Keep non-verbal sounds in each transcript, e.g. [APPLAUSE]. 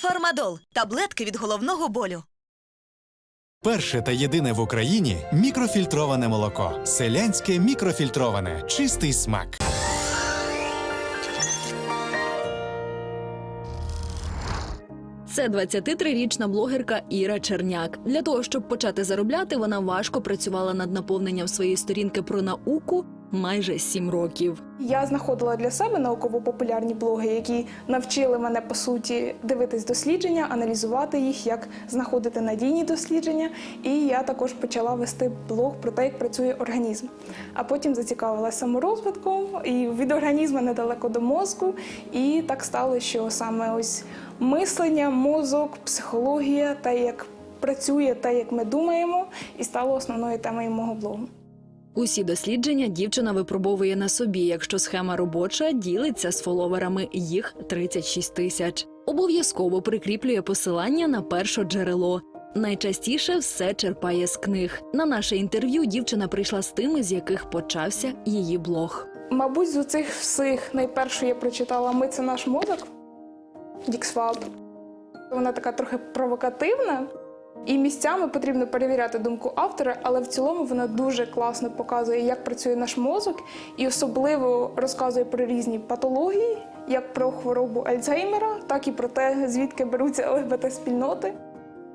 Фармадол таблетки від головного болю. Перше та єдине в Україні мікрофільтроване молоко. Селянське мікрофільтроване. Чистий смак. Це 23-річна блогерка Іра Черняк. Для того, щоб почати заробляти, вона важко працювала над наповненням своєї сторінки про науку майже сім років. Я знаходила для себе науково-популярні блоги, які навчили мене по суті дивитись дослідження, аналізувати їх, як знаходити надійні дослідження. І я також почала вести блог про те, як працює організм. А потім зацікавилася саморозвитком, і від організму недалеко до мозку. І так стало, що саме ось мислення, мозок, психологія, те, як працює, те, як ми думаємо, і стало основною темою мого блогу. Усі дослідження дівчина випробовує на собі. Якщо схема робоча, ділиться з фоловерами їх 36 тисяч. Обов'язково прикріплює посилання на перше джерело. Найчастіше все черпає з книг. На наше інтерв'ю дівчина прийшла з тими, з яких почався її блог. Мабуть, з цих всіх найперше я прочитала Ми це наш мозок Діксвалд. Вона така трохи провокативна, і місцями потрібно перевіряти думку автора, але в цілому вона дуже класно показує, як працює наш мозок, і особливо розказує про різні патології, як про хворобу Альцгеймера, так і про те, звідки беруться ЛГБТ-спільноти.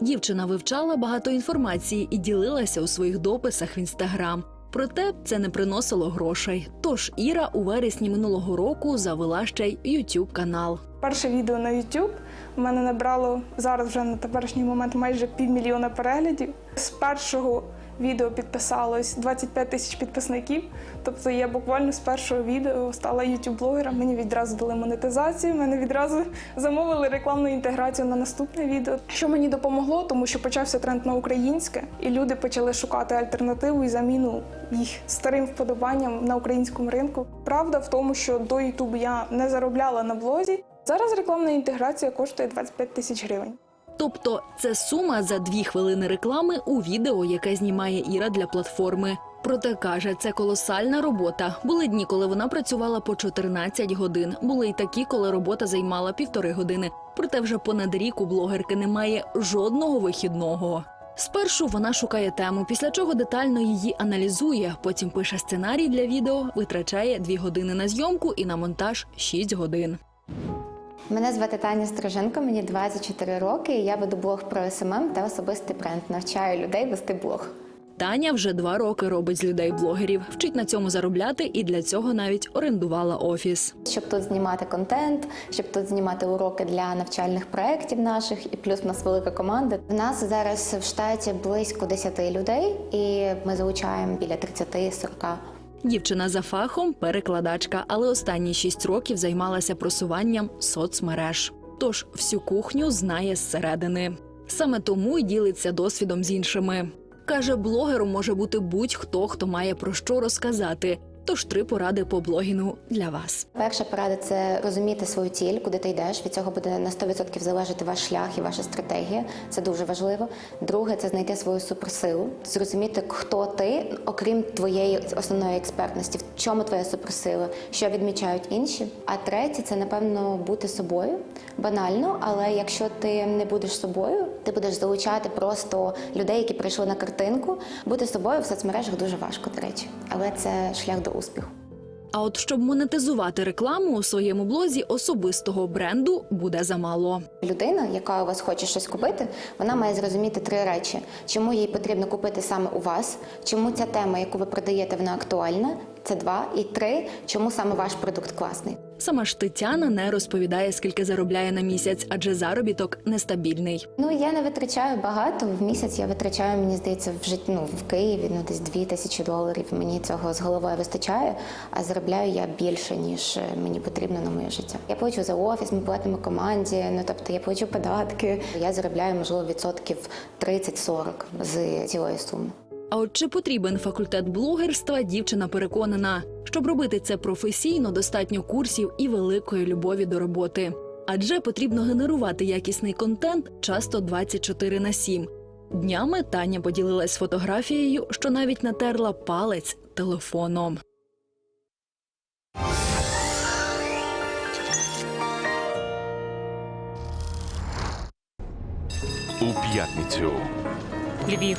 Дівчина вивчала багато інформації і ділилася у своїх дописах в інстаграм. Проте це не приносило грошей. Тож Іра у вересні минулого року завела ще й youtube канал. Перше відео на YouTube у мене набрало зараз вже на теперішній момент майже півмільйона переглядів. З першого відео підписалось 25 тисяч підписників. Тобто я буквально з першого відео стала YouTube-блогером. Мені відразу дали монетизацію, мене відразу [LAUGHS] замовили рекламну інтеграцію на наступне відео. Що мені допомогло, тому що почався тренд на українське, і люди почали шукати альтернативу і заміну їх старим вподобанням на українському ринку. Правда в тому, що до YouTube я не заробляла на блозі. Зараз рекламна інтеграція коштує 25 тисяч гривень. Тобто це сума за дві хвилини реклами у відео, яке знімає Іра для платформи. Проте каже, це колосальна робота. Були дні, коли вона працювала по 14 годин. Були й такі, коли робота займала півтори години. Проте вже понад рік у блогерки немає жодного вихідного. Спершу вона шукає тему, після чого детально її аналізує. Потім пише сценарій для відео, витрачає 2 години на зйомку і на монтаж 6 годин. Мене звати Таня Стриженко, мені 24 роки. і Я веду блог про СММ та особистий бренд. Навчаю людей вести блог. Таня вже два роки робить з людей блогерів, вчить на цьому заробляти і для цього навіть орендувала офіс. Щоб тут знімати контент, щоб тут знімати уроки для навчальних проєктів наших, і плюс в нас велика команда. В нас зараз в штаті близько 10 людей, і ми залучаємо біля 30-40. Дівчина за фахом перекладачка, але останні шість років займалася просуванням соцмереж. Тож всю кухню знає зсередини. Саме тому й ділиться досвідом з іншими. Каже, блогером може бути будь-хто, хто має про що розказати. Тож три поради по блогінгу для вас. Перша порада це розуміти свою ціль, куди ти йдеш. Від цього буде на 100% залежати ваш шлях і ваша стратегія. Це дуже важливо. Друге це знайти свою суперсилу, зрозуміти, хто ти, окрім твоєї основної експертності, в чому твоя суперсила, що відмічають інші. А третє це напевно бути собою. Банально, але якщо ти не будеш собою, ти будеш залучати просто людей, які прийшли на картинку. Бути собою в соцмережах дуже важко, до речі, але це шлях до успіху. А от щоб монетизувати рекламу у своєму блозі особистого бренду буде замало. Людина, яка у вас хоче щось купити, вона має зрозуміти три речі: чому їй потрібно купити саме у вас, чому ця тема, яку ви продаєте, вона актуальна. Це два і три. Чому саме ваш продукт класний? Сама ж Тетяна не розповідає, скільки заробляє на місяць, адже заробіток нестабільний. Ну я не витрачаю багато. В місяць я витрачаю, мені здається, в житті ну, в Києві ну десь дві тисячі доларів. Мені цього з головою вистачає, а заробляю я більше ніж е, мені потрібно на моє життя. Я плачу за офіс, ми платимо команді. Ну тобто я плачу податки. Я заробляю можливо відсотків 30-40 з цілої суми. А от чи потрібен факультет блогерства, дівчина переконана, щоб робити це професійно, достатньо курсів і великої любові до роботи. Адже потрібно генерувати якісний контент часто 24 на 7. Днями Таня поділилась фотографією, що навіть натерла палець телефоном. у п'ятницю. Львів.